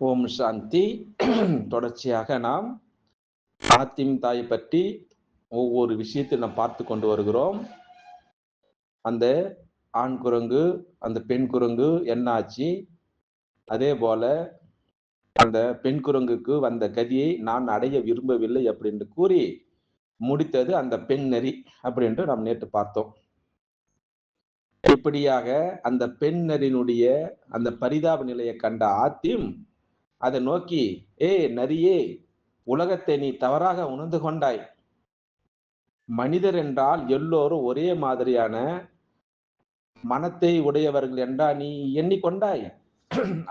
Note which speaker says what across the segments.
Speaker 1: ஓம் சாந்தி. தொடர்ச்சியாக நாம் ஆத்திம் தாய் பற்றி ஒவ்வொரு விஷயத்தை நாம் பார்த்து கொண்டு வருகிறோம். அந்த ஆண் குரங்கு அந்த பெண் குரங்கு என்ன ஆச்சு அதே போல அந்த பெண் குரங்குக்கு வந்த கதியை நான் அடைய விரும்பவில்லை அப்படின்னு கூறி முடித்தது அந்த பெண் நெறி அப்படின்ட்டு நாம் நேற்று பார்த்தோம். இப்படியாக அந்த பெண் நரினுடைய அந்த பரிதாப நிலையை கண்ட ஆத்திம் அதை நோக்கி ஏ நரியே உலகத்தை நீ தவறாக உணர்ந்து கொண்டாய். மனிதர் என்றால் எல்லோரும் ஒரே மாதிரியான மனத்தை உடையவர்கள் என்றா நீ எண்ணிக்கொண்டாய்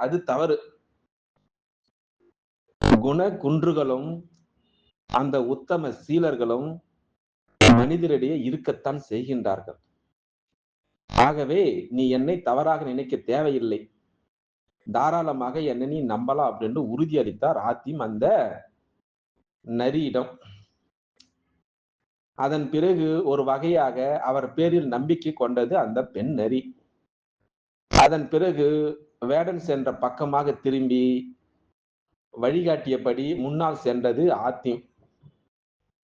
Speaker 1: அது தவறு. குண குன்றுகளும் அந்த உத்தம சீலர்களும் மனிதரிடையே இருக்கத்தான் செய்கின்றார்கள். ஆகவே நீ என்னை தவறாக நினைக்க தேவையில்லை. தாராளமாக என்ன நீ நம்பலாம் அப்படின்னு உறுதி அளித்தார் ஆத்திம் அந்த நரியிடம். அதன் பிறகு ஒரு வகையாக அவர் பேரில் நம்பிக்கை கொண்டது அந்த பெண் நரி. அதன் பிறகு வேடன் சென்ற பக்கமாக திரும்பி வழிகாட்டியபடி முன்னால் சென்றது ஆத்திம்.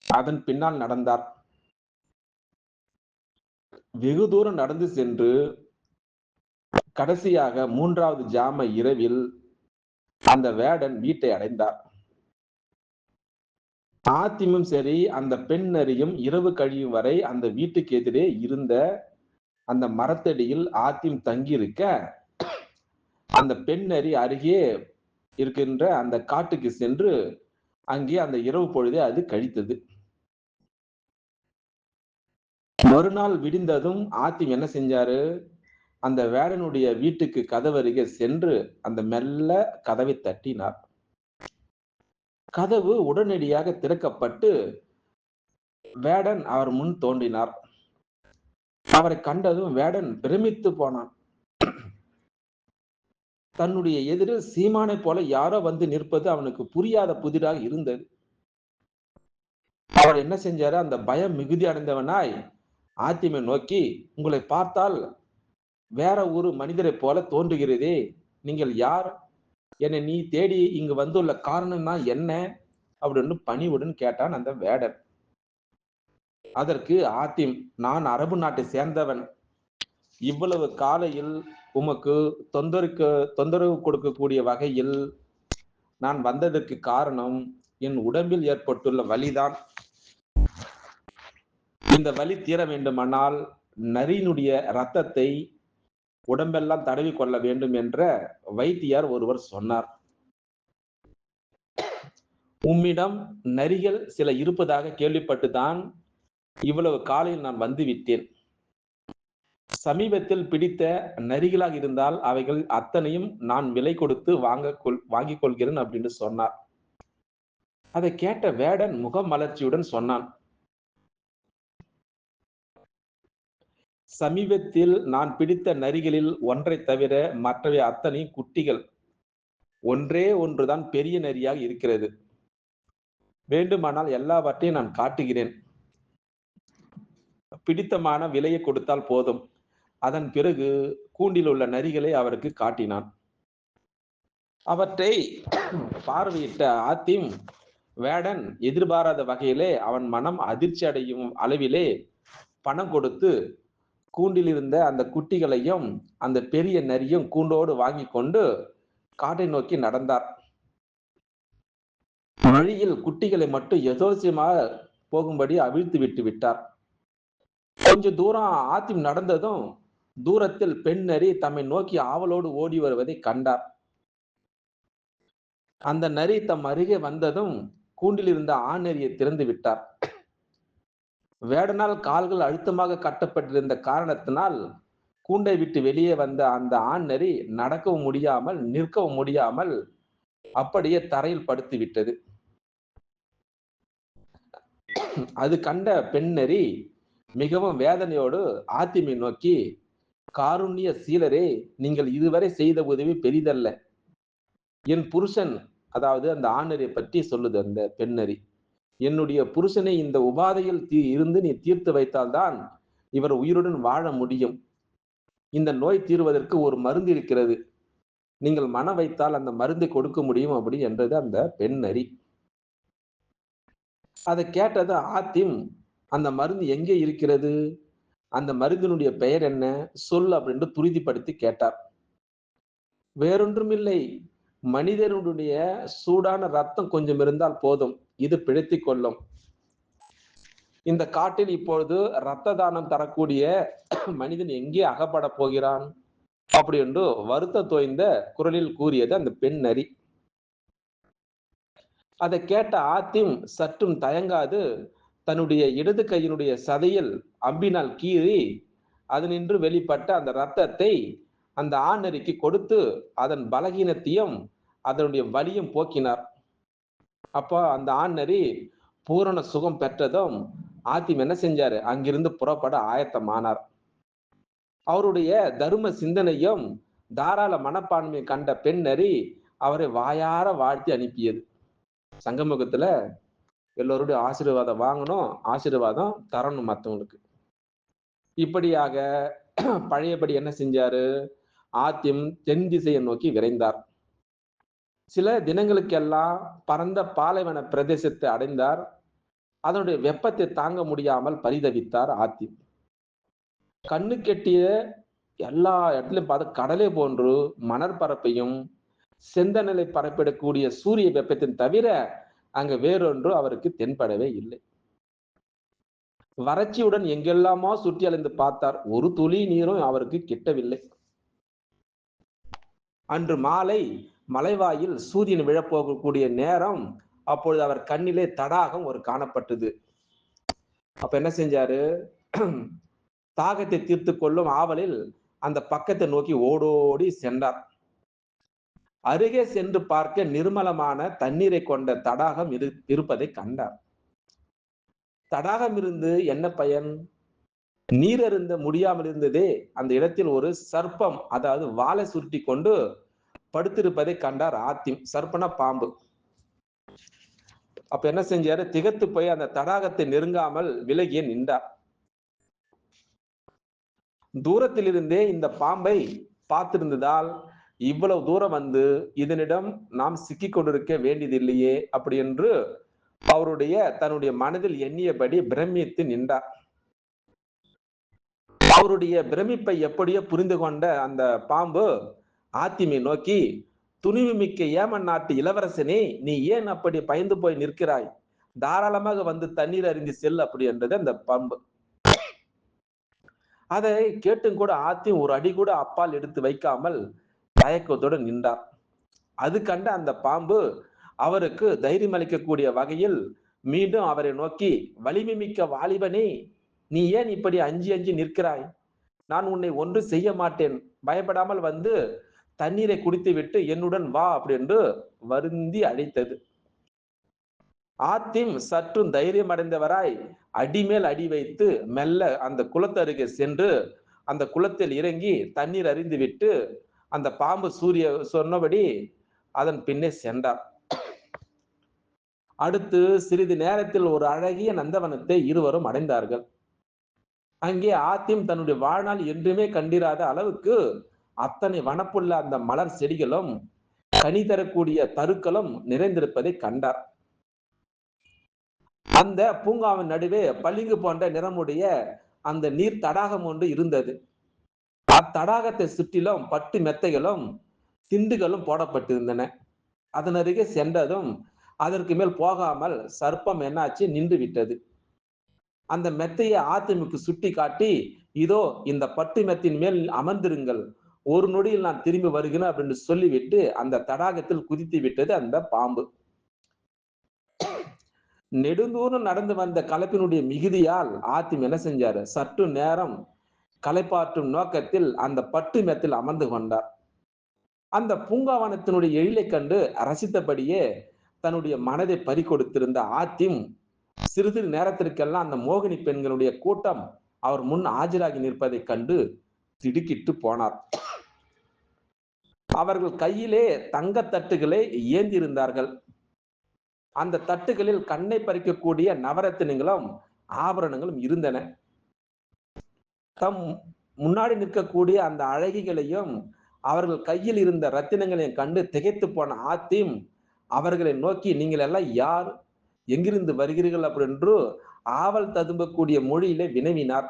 Speaker 1: அதன் பின்னால் நடந்தார். வெகு தூரம் நடந்து சென்று கடைசியாக மூன்றாவது ஜாம இரவில் அந்த வேடன் வீட்டை அடைந்தார். ஆத்திமும் சரி அந்த பெண் நரியும் இரவு கழியும் வரை அந்த வீட்டுக்கு எதிரே இருந்த அந்த மரத்தடியில் ஆத்திம் தங்கியிருக்க அந்த பெண் நரி அருகே இருக்கின்ற அந்த காட்டுக்கு சென்று அங்கே அந்த இரவு பொழுதே அது கழித்தது. மறுநாள் விடிந்ததும் ஆத்திம் என்ன செஞ்சாரு? அந்த வேடனுடைய வீட்டுக்கு கதவருகே சென்று அந்த மெல்ல கதவை தட்டினார். கதவு உடனடியாக திறக்கப்பட்டு வேடன் அவர் முன் தோன்றினார். அவரை கண்டதும் வேடன் பிரமித்து போனான். தன்னுடைய எதிரில் சீமானை போல யாரோ வந்து நிற்பது அவனுக்கு புரியாத புதிராக இருந்தது. அவர் என்ன செஞ்சாரு? அந்த பயம் மிகுதி அடைந்தவனாய் ஆத்திமை நோக்கி உங்களை பார்த்தால் வேற ஒரு மனிதரை போல தோன்றுகிறதே. நீங்கள் யார்? என்னை நீ தேடி இங்கு வந்துள்ள காரணம் தான் என்ன? அப்படின்னு பணிவுடன் கேட்டான் அந்த வேடன் அதற்கு ஆத்திம் நான் அரபு நாட்டை சேர்ந்தவன். இவ்வளவு காலையில் உமக்கு தொந்தருக்கு தொந்தரவு கொடுக்கக்கூடிய வகையில் நான் வந்ததற்கு காரணம் என் உடம்பில் ஏற்பட்டுள்ள வலிதான். இந்த வலி தீர வேண்டுமானால் நரியினுடைய ரத்தத்தை உடம்பெல்லாம் தடவி கொள்ள வேண்டும் என்ற வைத்தியார் ஒருவர் சொன்னார். உம்மிடம் நரிகள் சில இருப்பதாக கேள்விப்பட்டுதான் இவ்வளவு காலையில் நான் வந்து விட்டேன். சமீபத்தில் பிடித்த நரிகளாக இருந்தால் அவைகள் அத்தனையும் நான் விலை கொடுத்து வாங்க கொள் வாங்கிக் கொள்கிறேன் அப்படின்னு சொன்னார். அதை கேட்ட வேடன் முகம் மலர்ச்சியுடன் சொன்னான். சமீபத்தில் நான் பிடித்த நரிகளில் ஒன்றை தவிர மற்றவை அத்தனை குட்டிகள். ஒன்றே ஒன்றுதான் பெரிய நரியாக இருக்கிறது. வேண்டுமானால் எல்லாவற்றையும் நான் காட்டுகிறேன். பிடித்தமான விலையை கொடுத்தால் போதும். அதன் பிறகு கூண்டில் உள்ள நரிகளை அவருக்கு காட்டினான். அவற்றை பார்வையிட்ட ஆத்திம் வேடன் எதிர்பாராத வகையிலே அவன் மனம் அதிர்ச்சி அடையும் அளவிலே பணம் கொடுத்து கூண்டில் இருந்த அந்த குட்டிகளையும் அந்த பெரிய நரியும் கூண்டோடு வாங்கி கொண்டு காட்டை நோக்கி நடந்தார். வழியில் குட்டிகளை மட்டும் யதோசியமாக போகும்படி அவிழ்த்து விட்டு விட்டார். கொஞ்சம் தூரம் ஆத்திம் நடந்ததும் தூரத்தில் பெண் நரி தம்மை நோக்கி ஆவலோடு ஓடி வருவதை கண்டார். அந்த நரி தம் அருகே வந்ததும் கூண்டில் இருந்த ஆண் நரியை திறந்து விட்டார். வேடனால் கால்கள் அழுத்தமாக கட்டப்பட்டிருந்த காரணத்தினால் கூண்டை விட்டு வெளியே வந்த அந்த ஆண் நரி நடக்கவும் முடியாமல் நிற்கவும் முடியாமல் அப்படியே தரையில் படுத்து விட்டது. அது கண்ட பெண் நரி மிகவும் வேதனையோடு ஆத்திமை நோக்கி காருண்ய சீலரே நீங்கள் இதுவரை செய்த உதவி பெரிதல்ல. என் புருஷன் அதாவது அந்த ஆணரை பற்றி சொல்லுது அந்த பெண்ணறி என்னுடைய புருஷனை இந்த உபாதையில் தீ இருந்து நீ தீர்த்து வைத்தால்தான் இவர் உயிருடன் வாழ முடியும். இந்த நோய் தீர்வதற்கு ஒரு மருந்து இருக்கிறது. நீங்கள் மனம் வைத்தால் அந்த மருந்தை கொடுக்க முடியும் அப்படி என்றது அந்த பெண் நரி அதை கேட்டது ஆத்திம் அந்த மருந்து எங்கே இருக்கிறது? அந்த மருந்தினுடைய பெயர் என்ன? சொல் அப்படின்ட்டு துரிதிப்படுத்தி கேட்டார். வேறொன்றுமில்லை. மனிதனுடைய சூடான ரத்தம் கொஞ்சம் இருந்தால் போதும். இது பிழைத்தி கொள்ளும். இந்த காட்டில் இப்பொழுது இரத்த தானம் தரக்கூடிய மனிதன் எங்கே அகப்பட போகிறான்? அப்படி என்று வருத்த தோய்ந்த குரலில் கூறியது அந்த பெண் நரி. அதை கேட்ட ஆத்திம் சற்றும் தயங்காது தன்னுடைய இடது கையினுடைய சதையில் அம்பினால் கீறி அதனின்று வெளிப்பட்ட அந்த ரத்தத்தை அந்த ஆண் நெறிக்கு கொடுத்து அதன் பலகீனத்தையும் அதனுடைய வலியும் போக்கினார். அப்போ அந்த ஆணரி பூரண சுகம் பெற்றதும் ஆத்திம் என்ன செஞ்சாரு? அங்கிருந்து புறப்பட ஆயத்தமானார். அவருடைய தர்ம சிந்தனையும் தாராள மனப்பான்மையை கண்ட பெண்ணறி அவரை வாயார வாழ்த்தி அனுப்பியது. சங்கமுகத்துல எல்லோருடைய ஆசீர்வாதம் வாங்கணும் ஆசீர்வாதம் தரணும் மற்றவங்களுக்கு இப்படியாக பழையபடி என்ன செஞ்சாரு? ஆத்தியம் தென் திசையை நோக்கி விரைந்தார். சில தினங்களுக்கெல்லாம் பரந்த பாலைவன பிரதேசத்தை அடைந்தார். அதனுடைய வெப்பத்தை தாங்க முடியாமல் பரிதவித்தார் ஆத்தி. கண்ணு கெட்டிய எல்லா இடத்துலையும் பார்த்து கடலை போன்று மணற்பரப்பையும் செந்தநிலை பரப்பிடக்கூடிய சூரிய வெப்பத்தின் தவிர அங்க வேறொன்று அவருக்கு தென்படவே இல்லை. வறட்சியுடன் எங்கெல்லாமோ சுற்றி அலைந்து பார்த்தார். ஒரு துளி நீரும் அவருக்கு கிட்டவில்லை. அன்று மாலை மலைவாயில் சூரியன் விழப்போகக்கூடிய நேரம் அப்பொழுது அவர் கண்ணிலே தடாகம் ஒரு காணப்பட்டது. அப்ப என்ன செஞ்சாரு? தாகத்தை தீர்த்து கொள்ளும் ஆவலில் அந்த பக்கத்தை நோக்கி ஓடோடி சென்றார். அருகே சென்று பார்க்க நிர்மலமான தண்ணீரை கொண்ட தடாகம் இரு இருப்பதை கண்டார். தடாகம் இருந்து என்ன பயன்? நீர் அருந்த முடியாமல் இருந்ததே. அந்த இடத்தில் ஒரு சர்ப்பம் அதாவது வாழை சுருட்டி கொண்டு படுத்திருப்பதை கண்டார் ஆத்திம். சர்ப்பன பாம்பு. அப்ப என்ன செஞ்சாரு? திகத்து போய் அந்த தடாகத்தை நெருங்காமல் விலகிய நின்றார். தூரத்திலிருந்தே இந்த பாம்பை பார்த்திருந்ததால் இவ்வளவு தூரம் வந்து இதனிடம் நாம் சிக்கி கொண்டிருக்க வேண்டியதில்லையே அப்படி என்று அவருடைய தன்னுடைய மனதில் எண்ணியபடி பிரமித்து நின்றார். அவருடைய பிரமிப்பை எப்படியோ புரிந்து கொண்ட அந்த பாம்பு ஆத்திமை நோக்கி துணிவு மிக்க ஏமன் நாட்டு இளவரசனே நீ ஏன் அப்படி பயந்து போய் நிற்கிறாய்? தாராளமாக வந்து தண்ணீர் அறிந்து செல் அப்படி என்றது அந்த பாம்பு அதை கேட்டும் கூட ஆத்தி ஒரு அடி கூட அப்பால் எடுத்து வைக்காமல் தயக்கத்தோடு நின்றார். அது கண்ட அந்த பாம்பு அவருக்கு தைரியம் அளிக்கக்கூடிய வகையில் மீண்டும் அவரை நோக்கி வலிமை மிக்க வாலிபனே நீ ஏன் இப்படி அஞ்சி அஞ்சி நிற்கிறாய்? நான் உன்னை ஒன்று செய்ய மாட்டேன். பயப்படாமல் வந்து தண்ணீரை குடித்து விட்டு என்னுடன் வா அப்படி என்று வருந்தி அழைத்தது. ஆத்திம் சற்றும் தைரியம் அடைந்தவராய் அடிமேல் அடி வைத்து மெல்ல அந்த குளத்தருகே சென்று அந்த குளத்தில் இறங்கி தண்ணீர் அறிந்து விட்டு அந்த பாம்பு சூரிய சொன்னபடி அதன் பின்னே சென்றார். அடுத்து சிறிது நேரத்தில் ஒரு அழகிய நந்தவனத்தை இருவரும் அடைந்தார்கள். அங்கே ஆத்திம் தன்னுடைய வாழ்நாள் என்றுமே கண்டிராத அளவுக்கு அத்தனை வனப்புள்ள அந்த மலர் செடிகளும் கனி தரக்கூடிய தருக்களும் நிறைந்திருப்பதை கண்டார். அந்த பூங்காவின் நடுவே பளிங்கு போன்ற நிறமுடைய அந்த நீர் தடாகம் ஒன்று இருந்தது. அத்தடாகத்தை சுற்றிலும் பட்டு மெத்தைகளும் திண்டுகளும் போடப்பட்டிருந்தன. அதன் அருகே சென்றதும் அதற்கு மேல் போகாமல் சர்ப்பம் என்னாச்சு நின்று விட்டது. அந்த மெத்தையை ஆத்திமுக்கு சுட்டி காட்டி இதோ இந்த பட்டு மெத்தின் மேல் அமர்ந்திருங்கள். ஒரு நொடியில் நான் திரும்பி வருகிறேன் அப்படின்னு சொல்லிவிட்டு அந்த தடாகத்தில் குதித்து விட்டது அந்த பாம்பு. நெடுந்தூரம் நடந்து வந்த கலப்பினுடைய மிகுதியால் ஆத்திம் என்ன செஞ்சாரு? சற்று நேரம் களைப்பாற்றும் நோக்கத்தில் அந்த பட்டு மெத்தில் அமர்ந்து கொண்டார். அந்த பூங்காவனத்தினுடைய எழிலை கண்டு ரசித்தபடியே தன்னுடைய மனதை பறி கொடுத்திருந்த ஆத்திம் சிறிது நேரத்திற்கெல்லாம் அந்த மோகினி பெண்களுடைய கூட்டம் அவர் முன் ஆஜராகி நிற்பதைக் கண்டு திடுக்கிட்டு போனார். அவர்கள் கையிலே தங்க தட்டுகளை ஏந்தியிருந்தார்கள் அந்த தட்டுகளில் கண்ணை பறிக்கக்கூடிய நவரத்தினங்களும் ஆபரணங்களும் இருந்தன. தம் முன்னாடி நிற்கக்கூடிய அந்த அழகிகளையும் அவர்கள் கையில் இருந்த ரத்தினங்களையும் கண்டு திகைத்து போன ஆத்தீம் அவர்களை நோக்கி நீங்கள் எல்லாம் யார்? எங்கிருந்து வருகிறீர்கள்? அப்படின்று ஆவல் ததும்பக்கூடிய மொழியிலே வினவினார்.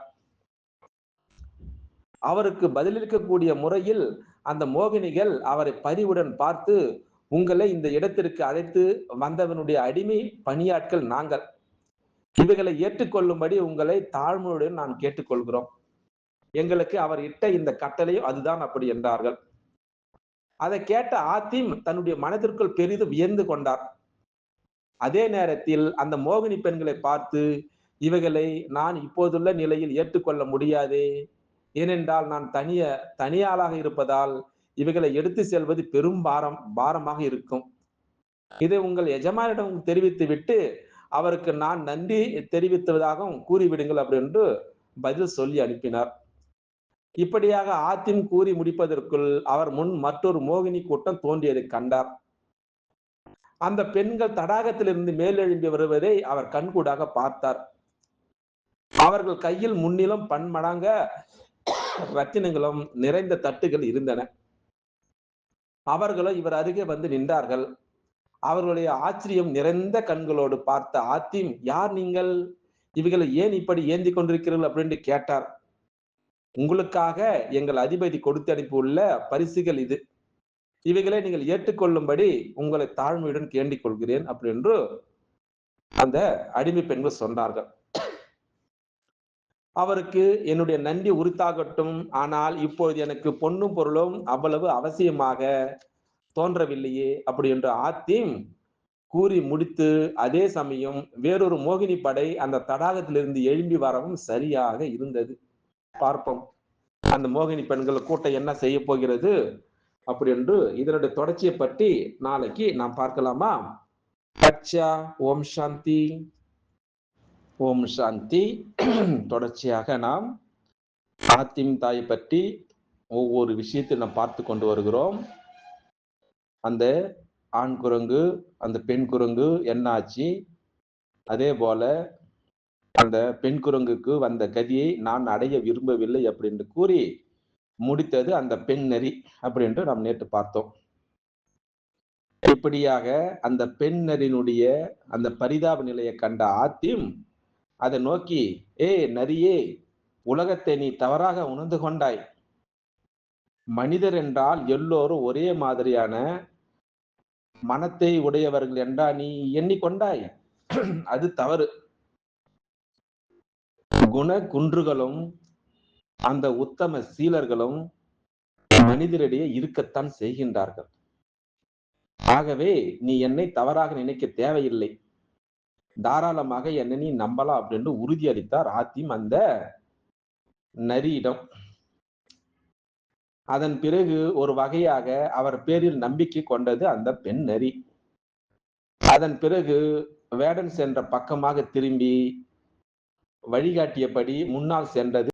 Speaker 1: அவருக்கு பதிலளிக்கக்கூடிய முறையில் அந்த மோகினிகள் அவரை பரிவுடன் பார்த்து உங்களை இந்த இடத்திற்கு அழைத்து வந்தவனுடைய அடிமை பணியாட்கள் நாங்கள். இவைகளை ஏற்றுக்கொள்ளும்படி உங்களை தாழ்மையுடன் நான் கேட்டுக்கொள்கிறோம். எங்களுக்கு அவர் இட்ட இந்த கட்டளையும் அதுதான் அப்படி என்றார்கள். அதை கேட்ட ஆத்திம் தன்னுடைய மனதிற்குள் பெரிதும் வியந்து கொண்டார். அதே நேரத்தில் அந்த மோகினி பெண்களை பார்த்து இவைகளை நான் இப்போதுள்ள நிலையில் ஏற்றுக்கொள்ள முடியாதே. ஏனென்றால் நான் தனிய தனியாளாக இருப்பதால் இவைகளை எடுத்து செல்வது பெரும் பாரம் பாரமாக இருக்கும். இதை உங்கள் எஜமானிடம் தெரிவித்து விட்டு அவருக்கு நான் நன்றி தெரிவித்ததாகவும் கூறிவிடுங்கள் அப்படின்னு பதில் சொல்லி அனுப்பினார். இப்படியாக ஆத்திம் கூறி முடிப்பதற்குள் அவர் முன் மற்றொரு மோகினி கூட்டம் தோன்றியதை கண்டார். அந்த பெண்கள் தடாகத்திலிருந்து மேலெழும்பி வருவதை அவர் கண்கூடாக பார்த்தார். அவர்கள் கையில் முன்னிலும் பன்மடங்க ரத்தினங்களும் நிறைந்த தட்டுகள் இருந்தன. அவர்களும் இவர் அருகே வந்து நின்றார்கள். அவர்களுடைய ஆச்சரியம் நிறைந்த கண்களோடு பார்த்த ஆத்திம் யார் நீங்கள்? இவைகளை ஏன் இப்படி ஏந்தி கொண்டிருக்கிறீர்கள்? அப்படின்னு கேட்டார். உங்களுக்காக எங்கள் அதிபதி கொடுத்து அனுப்பியுள்ள பரிசுகள் இது. இவைகளை நீங்கள் ஏற்றுக்கொள்ளும்படி உங்களை தாழ்மையுடன் கேண்டிக் கொள்கிறேன். அப்படின்னு அந்த அடிமை பெண்கள் சொன்னார்கள். அவருக்கு என்னுடைய நன்றி உரித்தாகட்டும். ஆனால் இப்பொழுது எனக்கு பொண்ணும் பொருளும் அவ்வளவு அவசியமாக தோன்றவில்லையே அப்படி என்று ஆத்திம் கூறி முடித்து அதே சமயம் வேறொரு மோகினி படை அந்த தடாகத்திலிருந்து எழும்பி வரவும் சரியாக இருந்தது. பார்ப்போம். அந்த மோகினி பெண்கள் கூட்டம் என்ன செய்ய போகிறது? அப்படி என்று இதனுடைய தொடர்ச்சியை பற்றி நாளைக்கு நாம் பார்க்கலாமா? பச்சா ஓம் சாந்தி. ஓம் சாந்தி. தொடர்ச்சியாக நாம் ஆத்திம் தாய் பற்றி ஒவ்வொரு விஷயத்தை நாம் பார்த்து கொண்டு வருகிறோம். அந்த ஆண் குரங்கு அந்த பெண் குரங்கு என்னாச்சு? அதே போல அந்த பெண் குரங்குக்கு வந்த கதியை நான் அடைய விரும்பவில்லை அப்படின்னு கூறி முடித்தது அந்த பெண் நெறி அப்படின்ட்டு நாம் நேற்று பார்த்தோம். இப்படியாக அந்த பெண் நரினுடைய அந்த பரிதாப நிலையை கண்ட ஆத்திம் அதை நோக்கி ஏ நரியே உலகத்தை நீ தவறாக உணர்ந்து கொண்டாய். மனிதர் என்றால் எல்லோரும் ஒரே மாதிரியான மனத்தை உடையவர்கள் என்றா நீ எண்ணிக்கொண்டாய் அது தவறு. குண குன்றுகளும் அந்த உத்தம சீலர்களும் மனிதரிடையே இருக்கத்தான் செய்கின்றார்கள். ஆகவே நீ என்னை தவறாக நினைக்க தேவையில்லை. தாராளமாக என்னை நீ நம்பலாம் அப்படின்னு உறுதியளித்தார் ஆத்திம் அந்த நரியிடம். அதன் பிறகு ஒரு வகையாக அவர் பேரில் நம்பிக்கை கொண்டது அந்த பெண் நரி. அதன் பிறகு வேடன் சென்ற பக்கமாக திரும்பி வழிகாட்டியபடி முன்னால் சென்றது